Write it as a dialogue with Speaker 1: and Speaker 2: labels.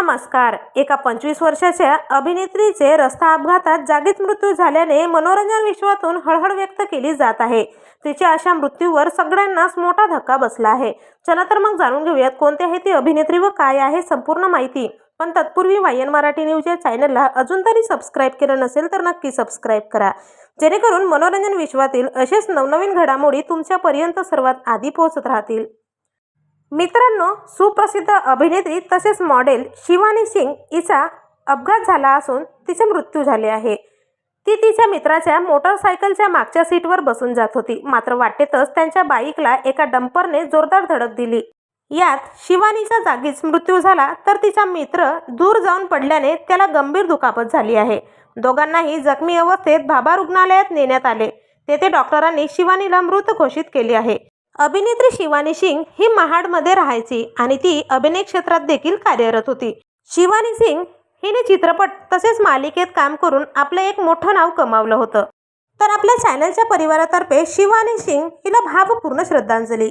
Speaker 1: नमस्कार. एका पंचवीस वर्षाच्या अभिनेत्रीचे रस्ता अपघातात जागीच मृत्यू झाल्याने मनोरंजन विश्वातून हळहळ व्यक्त केली जात आहे. तिच्या अशा मृत्यूवर सगळ्यांनाच मोठा धक्का बसला आहे. चला तर मग जाणून घेऊयात कोणती आहे ती अभिनेत्री व काय आहे संपूर्ण माहिती. पण तत्पूर्वी वायन मराठी न्यूज या चॅनलला अजून तरी सबस्क्राईब केलं नसेल तर नक्की सबस्क्राईब करा. जेणेकरून मनोरंजन विश्वातील असेच नवनवीन घडामोडी तुमच्यापर्यंत सर्वात आधी पोहोचत राहतील. मित्रांनो सुप्रसिद्ध अभिनेत्री तसेच मॉडेल शिवानी सिंग हिचा अपघात झाला असून तिचे मृत्यू झाले आहे. ती तिच्या मित्राच्या मोटरसायकलच्या मागच्या सीटवर बसून जात होती. मात्र वाटेतच त्यांच्या बाईकला एका डंपरने जोरदार धडक दिली. यात शिवानीच्या जागीच मृत्यू झाला तर तिचा मित्र दूर जाऊन पडल्याने त्याला गंभीर दुखापत झाली आहे. दोघांनाही जखमी अवस्थेत भाभा रुग्णालयात नेण्यात आले. तेथे डॉक्टरांनी शिवानीला मृत घोषित केले आहे. अभिनेत्री शिवानी सिंग ही महाडमध्ये राहायची आणि ती अभिनय क्षेत्रात देखील कार्यरत होती. शिवानी सिंग हिने चित्रपट तसेच मालिकेत काम करून आपलं एक मोठं नाव कमावलं होतं. तर आपल्या चॅनलच्या परिवारातर्फे शिवानी सिंग हिला भावपूर्ण श्रद्धांजली.